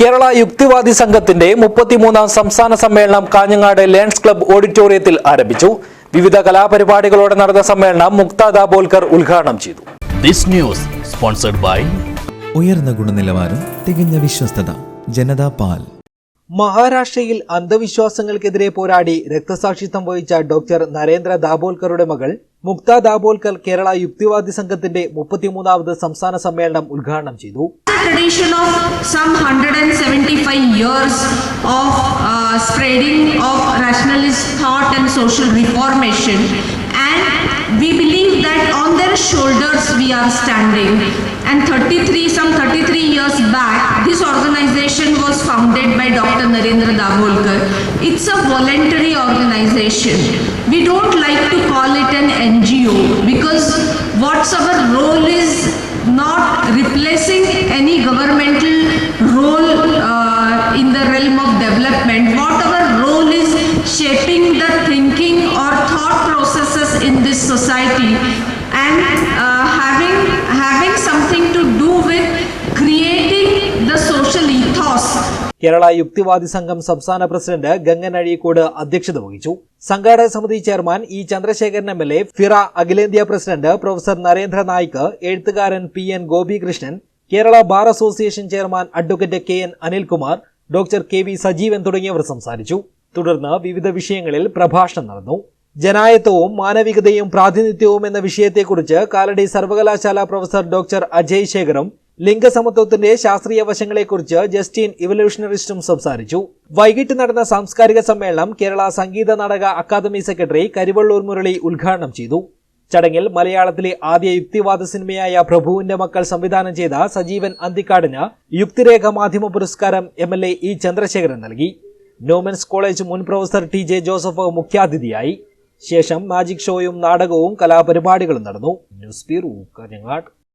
കേരള യുക്തിവാദി സംഘത്തിന്റെ മുപ്പത്തിമൂന്നാം സംസ്ഥാന സമ്മേളനം കാഞ്ഞങ്ങാട് ലയൺസ് ക്ലബ് ഓഡിറ്റോറിയത്തിൽ ആരംഭിച്ചു. വിവിധ കലാപരിപാടികളോടെ നടന്ന സമ്മേളനം മുക്ത ദാബോൽക്കർ ഉദ്ഘാടനം ചെയ്തു. ദിസ് ന്യൂസ് സ്പോൺസർഡ് ബൈ ഉയർന്ന ഗുണനിലവാരം തികഞ്ഞ വിശ്വസ്തത ജനതാ പാൽ. മഹാരാഷ്ട്രയിൽ അന്ധവിശ്വാസങ്ങൾക്കെതിരെ പോരാടി രക്തസാക്ഷിത്വം വഹിച്ച ഡോക്ടർ നരേന്ദ്ര ദാബോൽക്കറുടെ മകൾ മുക്ത ദാബോൽക്കർ കേരള യുക്തിവാദി സംഘത്തിന്റെ മുപ്പത്തിമൂന്നാമത് സംസ്ഥാന സമ്മേളനം ഉദ്ഘാടനം ചെയ്തു tradition of some 175 years of uh, spreading of rationalist thought and social reformation and we believe that on their shoulders we are standing and 33 some 33 years back this organization was founded by dr narendra davolkar it's a voluntary organization we don't like to call it an ngo because what's our role is not replacing any governmental role uh, in the realm of development. What Kerala യുക്തിവാദി സംഘം സംസ്ഥാന president Gangan Azhikode അധ്യക്ഷത വഹിച്ചു. സംഘാടക സമിതി chairman E Chandrasekharan M L A FIRA അഖിലേന്ത്യാ president professor Narendra Nayak എഴുത്തുകാരൻ P N Gopikrishnan Kerala bar association chairman advocate K N Anilkumar doctor K V Sajeevan തുടങ്ങിയവർ സംസാരിച്ചു. തുടർന്ന് വിവിധ വിഷയങ്ങളിൽ പ്രഭാഷണം നടന്നു. ജനായത്വവും മാനവികതയും പ്രാതിനിധ്യവും എന്ന വിഷയത്തെക്കുറിച്ച് കാലടി സർവകലാശാല പ്രൊഫസർ ഡോക്ടർ അജയ് ശേഖറും ലിംഗസമത്വത്തിന്റെ ശാസ്ത്രീയ വശങ്ങളെക്കുറിച്ച് ജസ്റ്റിൻ ഇവല്യൂഷണറിസ്റ്റും സംസാരിച്ചു. വൈകിട്ട് നടന്ന സാംസ്കാരിക സമ്മേളനം കേരള സംഗീത നാടക അക്കാദമി സെക്രട്ടറി കരിവള്ളൂർ മുരളി ഉദ്ഘാടനം ചെയ്തു. ചടങ്ങിൽ മലയാളത്തിലെ ആദ്യ യുക്തിവാദ സിനിമയായ പ്രഭുവിന്റെ മക്കൾ സംവിധാനം ചെയ്ത സജീവൻ അന്തിക്കാടിന് യുക്തിരേഖ മാധ്യമ പുരസ്കാരം M L A E Chandrasekharan നൽകി. നോമൻസ് കോളേജ് മുൻ പ്രൊഫസർ ടി ജെ ജോസഫ് മുഖ്യാതിഥിയായി. ശേഷം മാജിക് ഷോയും നാടകവും കലാപരിപാടികളും നടന്നു. News bureau Kanhangad.